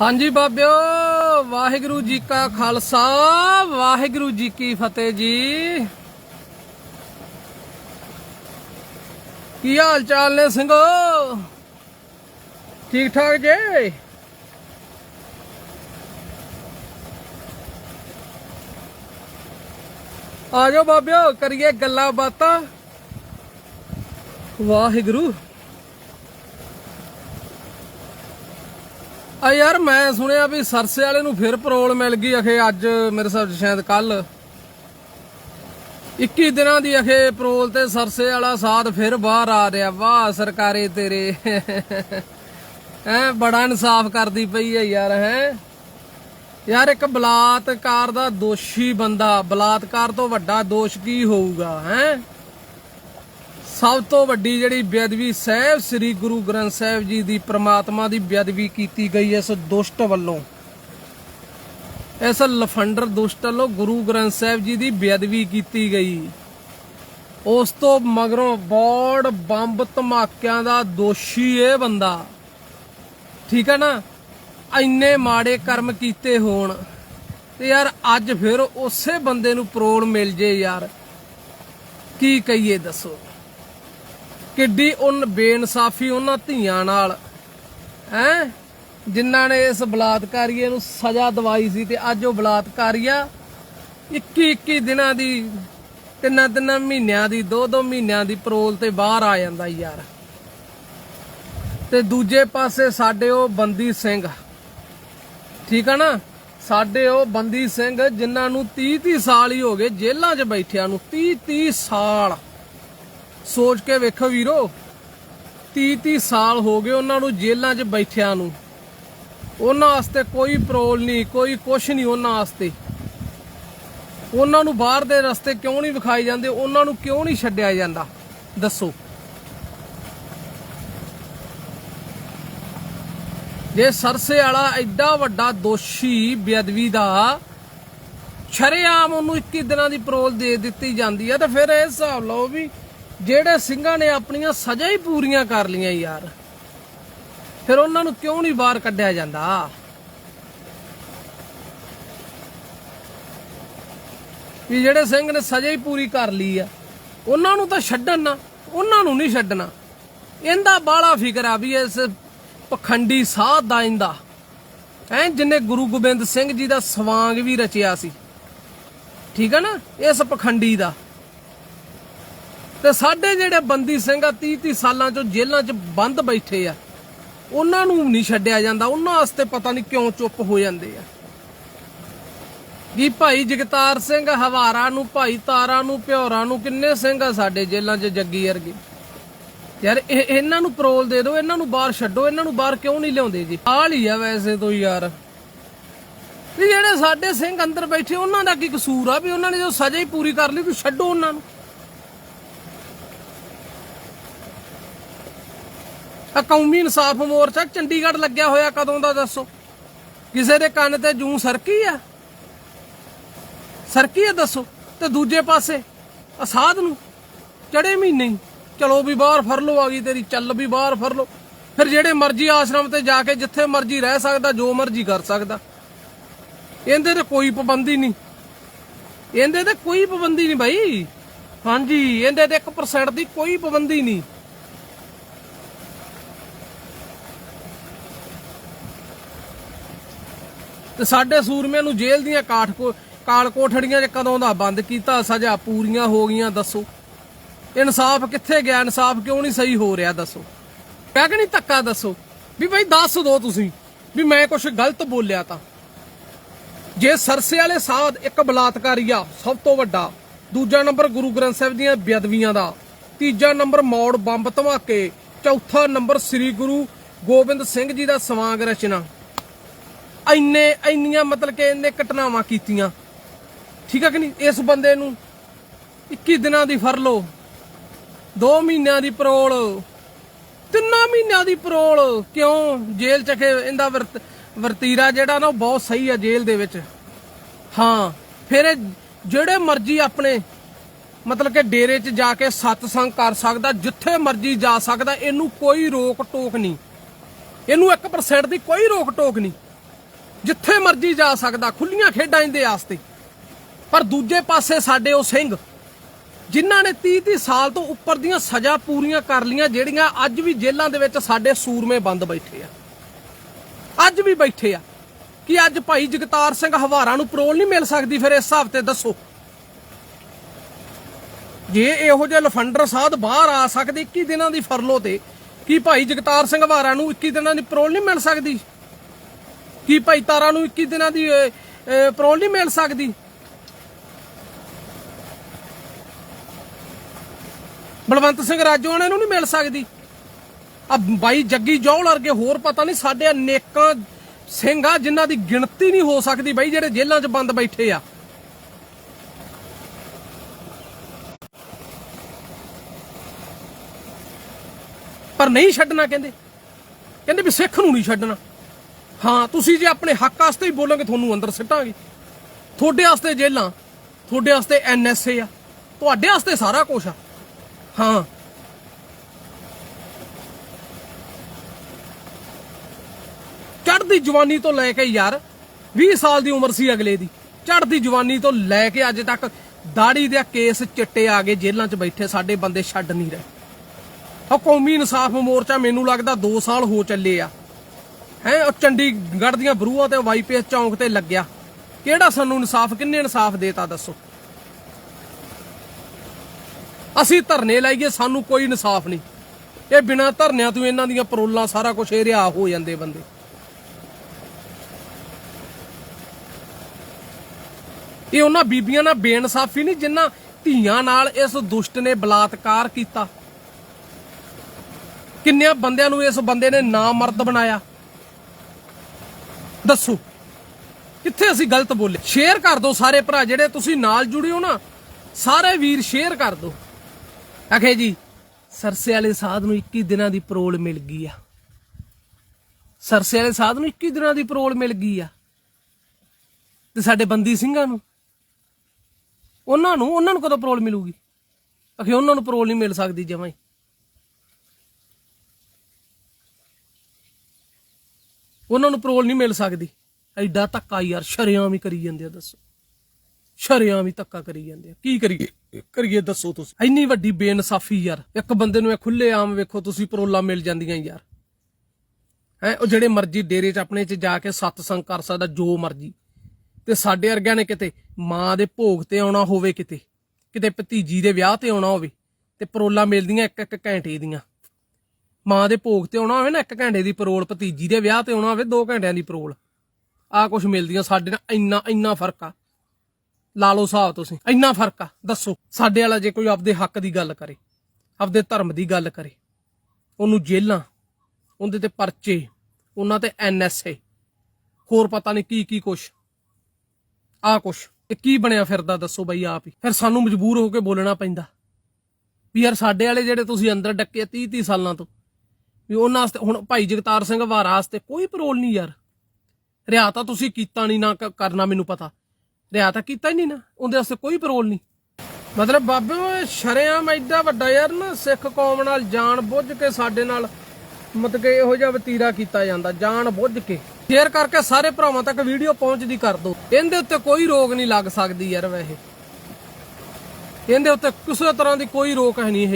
ਹਾਂਜੀ ਬਾਬਿਓ, ਵਾਹਿਗੁਰੂ ਜੀ ਕਾ ਖਾਲਸਾ, ਵਾਹਿਗੁਰੂ ਜੀ ਕੀ ਫਤਿਹ ਜੀ। ਕੀ ਹਾਲ ਚਾਲ ਨੇ ਸਿੰਘੋ? ਠੀਕ ਠਾਕ ਜੇ? ਆ ਜਾਓ ਬਾਬਿਓ, ਕਰੀਏ ਗੱਲਾਂ ਬਾਤਾਂ। ਵਾਹਿਗੁਰੂ। ਆ ਯਾਰ ਮੈਂ ਸੁਣਿਆ ਵੀ ਸਰਸੇ ਵਾਲੇ ਨੂੰ ਫਿਰ ਪਰੋਲ ਮਿਲ ਗਈ ਅਖੇ ਅੱਜ ਮੇਰੇ ਹਿਸਾਬ ਸ਼ਾਇਦ ਕੱਲ 21 ਦਿਨਾਂ ਦੀ ਅਖੇ ਪਰੋਲ ਤੇ ਸਰਸੇ ਵਾਲਾ ਸਾਧ ਫਿਰ ਬਾਹਰ ਆ ਰਿਹਾ। ਵਾਹ ਸਰਕਾਰੇ ਤੇਰੇ। ਹੈ, ਬੜਾ ਇਨਸਾਫ ਕਰਦੀ ਪਈ ਹੈ ਯਾਰ ਹੈ। ਯਾਰ ਇੱਕ ਬਲਾਤਕਾਰ ਦਾ ਦੋਸ਼ੀ ਬੰਦਾ, ਬਲਾਤਕਾਰ ਤੋਂ ਵੱਡਾ ਦੋਸ਼ ਕੀ ਹੋਊਗਾ, ਹੈ? ਸਭ ਤੋਂ ਵੱਡੀ ਜਿਹੜੀ ਬੇਅਦਬੀ ਸਾਹਿਬ, ਸ੍ਰੀ ਗੁਰੂ ਗ੍ਰੰਥ ਸਾਹਿਬ ਜੀ ਦੀ ਪ੍ਰਮਾਤਮਾ ਦੀ ਬੇਅਦਬੀ ਕੀਤੀ ਗਈ ਇਸ ਦੁਸ਼ਟ ਵੱਲੋਂ। ਇਸ ਲਫੰਡਰ ਦੁਸ਼ਟ ਵੱਲੋਂ ਗੁਰੂ ਗ੍ਰੰਥ ਸਾਹਿਬ ਜੀ ਦੀ ਬੇਅਦਬੀ ਕੀਤੀ ਗਈ। ਉਸ ਤੋਂ ਮਗਰੋਂ ਬੋੜ ਬੰਬ ਧਮਾਕਿਆਂ ਦਾ ਦੋਸ਼ੀ ਇਹ ਬੰਦਾ। ਠੀਕ ਹੈ ਨਾ? ਇੰਨੇ ਮਾੜੇ ਕਰਮ ਕੀਤੇ ਹੋਣ ਤੇ ਯਾਰ ਅੱਜ ਫਿਰ ਉਸੇ ਬੰਦੇ ਨੂੰ ਪਰੋਲ ਮਿਲ ਜੇ ਯਾਰ। ਕੀ ਕਹੀਏ ਦੱਸੋ? ਕਿੱਡੀ ਉਨ ਬੇਇਨਸਾਫੀ ਉਹਨਾਂ ਧੀਆਂ ਨਾਲ। ਹੈ? ਜਿਨ੍ਹਾਂ ਨੇ ਇਸ ਬਲਾਤਕਾਰੀਏ ਨੂੰ ਸਜ਼ਾ ਦਵਾਈ ਸੀ ਤੇ ਅੱਜ ਉਹ ਬਲਾਤਕਾਰੀਆ 21 21 ਦਿਨਾਂ ਦੀ ਤਿੰਨਾਂ ਤਿੰਨਾਂ ਮਹੀਨਿਆਂ ਦੀ ਦੋ ਦੋ ਮਹੀਨਿਆਂ ਦੀ ਪਰੋਲ ਤੇ ਬਾਹਰ ਆ ਜਾਂਦਾ ਯਾਰ। ਤੇ ਦੂਜੇ ਪਾਸੇ ਸਾਡੇ ਉਹ ਬੰਦੀ ਸਿੰਘ। ਠੀਕ ਆ ਨਾ? ਸਾਡੇ ਉਹ ਬੰਦੀ ਸਿੰਘ ਜਿਨ੍ਹਾਂ ਨੂੰ 30 30 ਸਾਲ ਹੀ ਹੋ ਗਏ ਜੇਲ੍ਹਾਂ 'ਚ ਬੈਠਿਆਂ ਨੂੰ 30 30 ਸਾਲ। ਸੋਚ ਕੇ ਵੇਖੋ ਵੀਰੋ 30 30 ਸਾਲ ਹੋ ਗਏ ਉਹਨਾਂ ਨੂੰ ਜੇਲ੍ਹਾਂ 'ਚ ਬੈਠਿਆਂ ਨੂੰ। ਉਹਨਾਂ ਵਾਸਤੇ ਕੋਈ ਪਰੋਲ ਨਹੀਂ, ਕੋਈ ਕੁਛ ਨਹੀਂ ਉਹਨਾਂ ਵਾਸਤੇ। ਉਹਨਾਂ ਨੂੰ ਬਾਹਰ ਦੇ ਰਸਤੇ ਕਿਉਂ ਨਹੀਂ ਵਿਖਾਏ ਜਾਂਦੇ, ਉਹਨਾਂ ਨੂੰ ਕਿਉਂ ਨਹੀਂ ਛੱਡਿਆ ਜਾਂਦਾ? ਦੱਸੋ। ਜੇ ਸਰਸੇ ਵਾਲਾ ਐਡਾ ਵੱਡਾ ਦੋਸ਼ੀ ਬੇਅਦਬੀ ਦਾ ਸ਼ਰੇਆਮ ਉਹਨੂੰ 21 ਦਿਨਾਂ ਦੀ ਪਰੋਲ ਦੇ ਦਿੱਤੀ ਜਾਂਦੀ ਹੈ ਤਾਂ ਫਿਰ ਇਹ ਹਿਸਾਬ ਲਓ ਵੀ ਜਿਹੜੇ ਸਿੰਘਾਂ ਨੇ ਆਪਣੀਆਂ ਸਜ਼ਾ ਹੀ ਪੂਰੀਆਂ ਕਰ ਲੀਆਂ ਯਾਰ। ਫਿਰ ਉਹਨਾਂ ਨੂੰ ਕਿਉਂ ਨਹੀਂ ਬਾਹਰ ਕੱਢਿਆ ਜਾਂਦਾ? ਵੀ ਜਿਹੜੇ ਸਿੰਘ ਨੇ ਸਜ਼ਾ ਹੀ ਪੂਰੀ ਕਰ ਲਈ ਆ, ਉਹਨਾਂ ਨੂੰ ਤਾਂ ਛੱਡਣ ਨਾ, ਉਹਨਾਂ ਨੂੰ ਨਹੀਂ ਛੱਡਣਾ। ਇਹਦਾ ਬਾਲਾ ਫਿਕਰ ਆ ਵੀ ਇਸ ਪਖੰਡੀ ਸਾਧ ਦਾ ਇਹਦਾ। ਐ ਜਿਨੇ ਗੁਰੂ ਗੋਬਿੰਦ ਸਿੰਘ ਜੀ ਦਾ ਸਵਾਂਗ ਵੀ ਰਚਿਆ ਸੀ। ਠੀਕ ਹੈ ਨਾ? ਇਸ ਪਖੰਡੀ ਦਾ। ਤੇ ਸਾਡੇ ਜਿਹੜੇ ਬੰਦੀ ਸਿੰਘ ਆ 30 30 ਸਾਲਾਂ ਚੋਂ ਜੇਲ੍ਹਾਂ 'ਚ ਬੰਦ ਬੈਠੇ ਆ, ਉਹਨਾਂ ਨੂੰ ਨਹੀਂ ਛੱਡਿਆ ਜਾਂਦਾ, ਉਹਨਾਂ ਵਾਸਤੇ ਪਤਾ ਨਹੀਂ ਕਿਉਂ ਚੁੱਪ ਹੋ ਜਾਂਦੇ ਆ। ਵੀ ਭਾਈ ਜਗਤਾਰ ਸਿੰਘ ਹਵਾਰਾ ਨੂੰ, ਭਾਈ ਤਾਰਾ ਨੂੰ ਪਿਉਰਾ ਨੂੰ ਕਿੰਨੇ ਸਿੰਘ ਆ ਸਾਡੇ ਜੇਲ੍ਹਾਂ 'ਚ ਜੱਗੀ ਵਰਗੇ। ਯਾਰ ਇਹਨਾਂ ਨੂੰ ਪਰੋਲ ਦੇ ਦਿਓ, ਇਹਨਾਂ ਨੂੰ ਬਾਹਰ ਛੱਡੋ, ਇਹਨਾਂ ਨੂੰ ਬਾਹਰ ਕਿਉਂ ਨਹੀਂ ਲਿਆਉਂਦੇ ਜੀ? ਹਾਲ ਹੀ ਆ ਵੈਸੇ ਤੋਂ ਯਾਰ। ਵੀ ਜਿਹੜੇ ਸਾਡੇ ਸਿੰਘ ਅੰਦਰ ਬੈਠੇ, ਉਹਨਾਂ ਦਾ ਕੀ ਕਸੂਰ ਆ? ਵੀ ਉਹਨਾਂ ਨੇ ਜੋ ਸਜ਼ਾ ਹੀ ਪੂਰੀ ਕਰ ਲਈ ਤੂੰ ਛੱਡੋ ਉਹਨਾਂ ਨੂੰ। ਕੌਮੀ ਇਨਸਾਫ ਮੋਰਚਾ ਚੰਡੀਗੜ੍ਹ ਲੱਗਿਆ ਹੋਇਆ ਕਦੋਂ ਦਾ ਦੱਸੋ? ਕਿਸੇ ਦੇ ਕੰਨ ਤੇ ਜੂੰ ਸਰਕੀ ਆ? ਸਰਕੀ ਆ ਦੱਸੋ? ਤੇ ਦੂਜੇ ਪਾਸੇ ਅਸਾਧ ਨੂੰ ਚੜੇ ਮਹੀਨੇ ਹੀ। ਚਲੋ ਵੀ ਬਾਹਰ ਫਰ ਲੋ ਆ ਗਈ ਤੇਰੀ, ਚੱਲ ਵੀ ਬਾਹਰ ਫਰ ਲੋ ਫਿਰ ਜਿਹੜੇ ਮਰਜ਼ੀ ਆਸ਼ਰਮ ਤੇ ਜਾ ਕੇ ਜਿੱਥੇ ਮਰਜ਼ੀ ਰਹਿ ਸਕਦਾ, ਜੋ ਮਰਜ਼ੀ ਕਰ ਸਕਦਾ। ਇਹਦੇ ਤੇ ਕੋਈ ਪਾਬੰਦੀ ਨਹੀਂ। ਇਹਦੇ ਤੇ ਕੋਈ ਪਾਬੰਦੀ ਨਹੀਂ ਭਾਈ ਹਾਂਜੀ, ਇਹਦੇ ਤੇ 1% ਦੀ ਕੋਈ ਪਾਬੰਦੀ ਨਹੀਂ। ਤੇ ਸਾਡੇ ਸੂਰਮਿਆਂ ਨੂੰ ਜੇਲ੍ਹ ਦੀਆਂ ਕਾਠ ਕੋ ਕਾਲ ਕੋਠੜੀਆਂ 'ਚ ਕਦੋਂ ਦਾ ਬੰਦ ਕੀਤਾ, ਸਜ਼ਾ ਪੂਰੀਆਂ ਹੋ ਗਈਆਂ, ਦੱਸੋ। ਇਨਸਾਫ ਕਿੱਥੇ ਗਿਆ? ਇਨਸਾਫ ਕਿਉਂ ਨਹੀਂ ਸਹੀ ਹੋ ਰਿਹਾ, ਦੱਸੋ। ਕਹਿ ਕਿ ਨਹੀਂ ਧੱਕਾ, ਦੱਸੋ। ਵੀ ਭਾਈ ਦੱਸ ਦੋ ਤੁਸੀਂ, ਵੀ ਮੈਂ ਕੁਝ ਗਲਤ ਬੋਲਿਆ ਤਾਂ। ਜੇ ਸਰਸੇ ਵਾਲੇ ਸਾਧ ਇੱਕ ਬਲਾਤਕਾਰੀ ਆ, ਸਭ ਤੋਂ ਵੱਡਾ, ਦੂਜਾ ਨੰਬਰ ਗੁਰੂ ਗ੍ਰੰਥ ਸਾਹਿਬ ਦੀਆਂ ਬੇਅਦਬੀਆਂ ਦਾ, ਤੀਜਾ ਨੰਬਰ ਮੌੜ ਬੰਬ ਧਮਾਕੇ, ਚੌਥਾ ਨੰਬਰ ਸ੍ਰੀ ਗੁਰੂ ਗੋਬਿੰਦ ਸਿੰਘ ਜੀ ਦਾ ਸਵਾਂਗ ਰਚਨਾ। ਇੰਨੇ, ਇੰਨੀਆਂ ਮਤਲਬ ਕਿ ਇਹਨੇ ਘਟਨਾਵਾਂ ਕੀਤੀਆਂ। ਠੀਕ ਹੈ ਕਿ ਨਹੀਂ? ਇਸ ਬੰਦੇ ਨੂੰ 21 ਦਿਨਾਂ ਦੀ ਫਰਲੋ ਲਓ 2 ਮਹੀਨਿਆਂ ਦੀ ਪਰੋਲ ਤਿੰਨਾਂ ਮਹੀਨਿਆਂ ਦੀ ਪਰੋਲ ਕਿਉਂ? ਜੇਲ੍ਹ ਚ ਕਿ ਇਹਦਾ ਵਰਤ- ਵਰਤੀਰਾ ਜਿਹੜਾ ਨਾ, ਉਹ ਬਹੁਤ ਸਹੀ ਆ ਜੇਲ੍ਹ ਦੇ ਵਿੱਚ। ਹਾਂ, ਫਿਰ ਜਿਹੜੇ ਮਰਜ਼ੀ ਆਪਣੇ, ਮਤਲਬ ਕਿ ਡੇਰੇ 'ਚ ਜਾ ਕੇ ਸਤਸੰਗ ਕਰ ਸਕਦਾ, ਜਿੱਥੇ ਮਰਜ਼ੀ ਜਾ ਸਕਦਾ, ਇਹਨੂੰ ਕੋਈ ਰੋਕ ਟੋਕ ਨਹੀਂ। ਇਹਨੂੰ 1% ਦੀ ਕੋਈ ਰੋਕ ਟੋਕ ਨਹੀਂ। ਜਿੱਥੇ ਮਰਜ਼ੀ ਜਾ ਸਕਦਾ, ਖੁੱਲੀਆਂ ਖੇਡਾਂ ਇਹਦੇ ਆਸਤੇ। ਪਰ ਦੂਜੇ ਪਾਸੇ ਸਾਡੇ ਉਹ ਸਿੰਘ, ਜਿਨ੍ਹਾਂ ਨੇ 30 30 ਸਾਲ ਤੋਂ ਉੱਪਰ ਦੀਆਂ ਸਜ਼ਾ ਪੂਰੀਆਂ ਕਰ ਲੀਆਂ ਜਿਹੜੀਆਂ ਅੱਜ ਵੀ ਜੇਲ੍ਹਾਂ ਦੇ ਵਿੱਚ ਸਾਡੇ ਸੂਰਮੇ ਬੰਦ ਬੈਠੇ ਆ। ਅੱਜ ਵੀ ਬੈਠੇ ਆ। ਕਿ ਅੱਜ ਭਾਈ ਜਗਤਾਰ ਸਿੰਘ ਹਵਾਰਾ ਨੂੰ ਪਰੋਲ ਨਹੀਂ ਮਿਲ ਸਕਦੀ? ਫਿਰ ਇਸ ਹਿਸਾਬ ਤੇ ਦੱਸੋ। ਜੇ ਇਹੋ ਜਿਹੇ ਲਫੰਡਰ ਸਾਧ ਬਾਹਰ ਆ ਸਕਦੇ 21 ਦਿਨਾਂ ਦੀ ਫਰਲੋ ਤੇ, ਕੀ ਭਾਈ ਜਗਤਾਰ ਸਿੰਘ ਹਵਾਰਾ ਨੂੰ 21 ਦਿਨਾਂ ਦੀ ਪਰੋਲ ਨਹੀਂ ਮਿਲ ਸਕਦੀ? ਕੀ ਭਾਈ ਤਾਰਾ ਨੂੰ 21 ਦਿਨਾਂ ਦੀ ਪਰੋਲ ਨਹੀਂ ਮਿਲ ਸਕਦੀ? ਬਲਵੰਤ ਸਿੰਘ ਰਾਜੋਆਣੇ ਨੂੰ ਨਹੀਂ ਮਿਲ ਸਕਦੀ। ਆ ਬਾਈ ਜੱਗੀ ਜੌਲ ਵਰਗੇ ਹੋਰ ਪਤਾ ਨਹੀਂ ਸਾਡੇ ਅਨੇਕਾਂ ਸਿੰਘ ਆ ਜਿਨ੍ਹਾਂ ਦੀ ਗਿਣਤੀ ਨਹੀਂ ਹੋ ਸਕਦੀ ਬਾਈ, ਜਿਹੜੇ ਜੇਲ੍ਹਾਂ 'ਚ ਬੰਦ ਬੈਠੇ ਆ। ਪਰ ਨਹੀਂ ਛੱਡਣਾ ਕਹਿੰਦੇ। ਕਹਿੰਦੇ ਵੀ ਸਿੱਖ ਨੂੰ ਨਹੀਂ ਛੱਡਣਾ। ਹਾਂ, ਤੁਸੀਂ ਜੇ ਆਪਣੇ ਹੱਕ ਵਾਸਤੇ ਹੀ ਬੋਲੋਗੇ, ਤੁਹਾਨੂੰ ਅੰਦਰ ਸਿੱਟਾਂਗੇ। ਤੁਹਾਡੇ ਵਾਸਤੇ ਜੇਲਾਂ ਤੁਹਾਡੇ ਵਾਸਤੇ ਐਨਐਸਏ ਆ, ਤੁਹਾਡੇ ਵਾਸਤੇ ਸਾਰਾ ਕੁਝ ਆ। ਹਾਂ। ਚੜ੍ਹਦੀ ਜਵਾਨੀ ਤੋਂ ਲੈ ਕੇ ਯਾਰ 20 ਸਾਲ ਦੀ ਉਮਰ ਸੀ ਅਗਲੇ ਦੀ। ਚੜ੍ਹਦੀ ਜਵਾਨੀ ਤੋਂ ਲੈ ਕੇ ਅੱਜ ਤੱਕ ਦਾੜੀ ਦੇ ਕੇਸ ਚਿੱਟੇ ਆ ਗਏ, ਜੇਲ੍ਹਾਂ 'ਚ ਬੈਠੇ, ਸਾਡੇ ਬੰਦੇ ਛੱਡ ਨਹੀਂ ਰਹੇ। ਉਹ ਕੌਮੀ ਇਨਸਾਫ ਮੋਰਚਾ ਮੈਨੂੰ ਲੱਗਦਾ 2 ਸਾਲ ਹੋ ਚੱਲੇ ਆ। ਹੈ ਉਹ ਚੰਡੀਗੜ੍ਹ ਦੀਆਂ ਬਰੂਹਾਂ ਤੇ ਵਾਈਪੀਐਸ ਚੌਂਕ ਤੇ ਲੱਗਿਆ। ਕਿਹੜਾ ਸਾਨੂੰ ਇਨਸਾਫ, ਕਿੰਨੇ ਇਨਸਾਫ ਦੇਤਾ ਦੱਸੋ? ਅਸੀਂ ਧਰਨੇ ਲਾਈਏ, ਸਾਨੂੰ ਕੋਈ ਇਨਸਾਫ ਨਹੀਂ। ਇਹ ਬਿਨਾਂ ਧਰਨਿਆਂ ਤੋਂ ਇਹਨਾਂ ਦੀਆਂ ਪਰੋਲਾਂ ਸਾਰਾ ਕੁਝ ਇਹ ਰਿਹਾ ਹੋ ਜਾਂਦੇ ਬੰਦੇ। ਇਹ ਉਹਨਾਂ ਬੀਬੀਆਂ ਨਾਲ ਬੇਇਨਸਾਫੀ ਨਹੀਂ, ਜਿਨ੍ਹਾਂ ਧੀਆਂ ਨਾਲ ਇਸ ਦੁਸ਼ਟ ਨੇ ਬਲਾਤਕਾਰ ਕੀਤਾ। ਕਿੰਨਿਆਂ ਬੰਦਿਆਂ ਨੂੰ ਇਸ ਬੰਦੇ ਨੇ ਨਾ ਮਰਦ ਬਣਾਇਆ? ਦੱਸੋ। ਕਿੱਥੇ ਅਸੀਂ ਗਲਤ ਬੋਲੇ? ਸ਼ੇਅਰ ਕਰ ਦਿਓ ਸਾਰੇ ਭਰਾ ਜਿਹੜੇ ਤੁਸੀਂ ਨਾਲ ਜੁੜੇ ਹੋ ਨਾ, ਸਾਰੇ ਵੀਰ ਸ਼ੇਅਰ ਕਰ ਦਿਓ ਆਖੇ ਜੀ, ਸਰਸੇ ਵਾਲੇ ਸਾਧ ਨੂੰ 21 ਦਿਨਾਂ ਦੀ ਪਰੋਲ ਮਿਲ ਗਈ ਆ। ਸਰਸੇ ਵਾਲੇ ਸਾਧ ਨੂੰ 21 ਦਿਨਾਂ ਦੀ ਪਰੋਲ ਮਿਲ ਗਈ ਆ। ਤੇ ਸਾਡੇ ਬੰਦੀ ਸਿੰਘਾਂ ਨੂੰ, ਉਹਨਾਂ ਨੂੰ ਉਹਨਾਂ ਨੂੰ ਕਦੋਂ ਪਰੋਲ ਮਿਲੂਗੀ? ਆਖੇ ਉਹਨਾਂ ਨੂੰ ਪਰੋਲ ਨਹੀਂ ਮਿਲ ਸਕਦੀ ਜਮਾਂ ਹੀ। ਉਹਨਾਂ ਨੂੰ ਪਰੋਲ ਨਹੀਂ ਮਿਲ ਸਕਦੀ। ਐਡਾ ਧੱਕਾ ਯਾਰ ਸ਼ਰਿਆਂ ਵੀ ਕਰੀ ਜਾਂਦੇ ਆ, ਦੱਸੋ। ਸ਼ਰਿਆਂ ਵੀ ਧੱਕਾ ਕਰੀ ਜਾਂਦੇ ਆ। ਕੀ ਕਰੀਏ? ਕਰੀਏ ਦੱਸੋ ਤੁਸੀਂ। ਇੰਨੀ ਵੱਡੀ ਬੇਇਨਸਾਫੀ ਯਾਰ। ਇੱਕ ਬੰਦੇ ਨੂੰ ਇਹ ਖੁੱਲੇ ਆਮ ਵੇਖੋ, ਤੁਸੀਂ ਪਰੋਲਾ ਮਿਲ ਜਾਂਦੀਆਂ ਯਾਰ। ਹੈ, ਉਹ ਜਿਹੜੇ ਮਰਜ਼ੀ ਡੇਰੇ 'ਚ ਆਪਣੇ 'ਚ ਜਾ ਕੇ ਸਤਸੰਗ ਕਰ ਸਕਦਾ, ਜੋ ਮਰਜ਼ੀ। ਤੇ ਸਾਡੇ ਵਰਗਿਆਂ ਨੇ ਕਿਤੇ ਮਾਂ ਦੇ ਭੋਗ ਤੇ ਆਉਣਾ ਹੋਵੇ ਕਿਤੇ ਕਿਤੇ ਭਤੀਜੀ ਦੇ ਵਿਆਹ ਤੇ ਆਉਣਾ ਹੋਵੇ, ਤੇ ਪਰੋਲਾ ਮਿਲਦੀਆਂ ਇੱਕ ਇੱਕ ਘੰਟੇ ਦੀਆਂ। ਮਾਂ ਦੇ ਭੋਗ ਤੇ ਆਉਣਾ ਹੋਵੇ ਨਾ, ਇੱਕ ਘੰਟੇ ਦੀ ਪਰੋਲ ਭਤੀਜੀ ਦੇ ਵਿਆਹ ਤੇ ਆਉਣਾ ਹੋਵੇ 2 ਘੰਟਿਆਂ ਦੀ ਪਰੋਲ ਆ ਕੁਝ ਮਿਲਦੀਆਂ, ਸਾਡੇ ਨਾਲ ਇੰਨਾ ਇੰਨਾ ਫ਼ਰਕ ਆ। ਲਾ ਲਓ ਹਿਸਾਬ ਤੁਸੀਂ, ਇੰਨਾ ਫ਼ਰਕ ਆ। ਦੱਸੋ, ਸਾਡੇ ਵਾਲਾ ਜੇ ਕੋਈ ਆਪਦੇ ਹੱਕ ਦੀ ਗੱਲ ਕਰੇ, ਆਪਦੇ ਧਰਮ ਦੀ ਗੱਲ ਕਰੇ, ਉਹਨੂੰ ਜੇਲਾਂ, ਉਹਦੇ ਤੇ ਪਰਚੇ, ਉਹਨਾਂ ਤੇ ਐਨਐਸਏ ਹੋਰ ਪਤਾ ਨਹੀਂ ਕੀ ਕੀ ਕੁਛ। ਆ ਕੁਛ ਇਹ ਕੀ ਬਣਿਆ ਫਿਰਦਾ ਦੱਸੋ ਬਈ ਆਪ ਹੀ। ਫਿਰ ਸਾਨੂੰ ਮਜਬੂਰ ਹੋ ਕੇ ਬੋਲਣਾ ਪੈਂਦਾ। ਵੀ ਯਾਰ ਸਾਡੇ ਵਾਲੇ ਜਿਹੜੇ ਤੁਸੀਂ ਅੰਦਰ ਡੱਕੇ 30 30 ਸਾਲਾਂ ਤੋਂ ਵੀ ਉਹਨਾਂ ਵਾਸਤੇ, ਹੁਣ ਭਾਈ ਜਗਤਾਰ ਸਿੰਘ ਵਾਰਾ ਵਾਸਤੇ ਕੋਈ ਪਰੋਲ ਨਹੀਂ ਯਾਰ। ਰਿਆ ਤਾਂ ਤੁਸੀਂ ਕੀਤਾ ਨਹੀਂ ਨਾ ਕਰਨਾ ਮੈਨੂੰ ਪਤਾ। ਰਿਆ ਤਾਂ ਕੀਤਾ ਹੀ ਨਹੀਂ ਨਾ, ਉਹਦੇ ਵਾਸਤੇ ਕੋਈ ਪਰੋਲ ਨਹੀਂ। ਮਤਲਬ ਬਾਬੇ ਉਹ ਸ਼ਰੇਆਮ ਐਡਾ ਵੱਡਾ ਯਾਰ ਨਾ, ਸਿੱਖ ਕੌਮ ਨਾਲ ਜਾਣ ਬੁੱਝ ਕੇ ਸਾਡੇ ਨਾਲ ਮਤਲਬ ਕਿ ਇਹੋ ਜਿਹਾ ਵਤੀਰਾ ਕੀਤਾ ਜਾਂਦਾ, ਜਾਣ ਬੁੱਝ ਕੇ। ਸ਼ੇਅਰ ਕਰਕੇ ਸਾਰੇ ਭਰਾਵਾਂ ਤੱਕ ਵੀਡੀਓ ਪਹੁੰਚਦੀ ਕਰ ਦਿਓ ਇਹਦੇ ਉੱਤੇ ਕੋਈ ਰੋਕ ਨਹੀਂ ਲੱਗ ਸਕਦੀ ਯਾਰ ਵੈਸੇ। ਇਹਦੇ ਉੱਤੇ ਕਿਸੇ ਤਰ੍ਹਾਂ ਦੀ ਕੋਈ ਰੋਕ ਹੈ ਨਹੀਂ ਹੈਗੀ।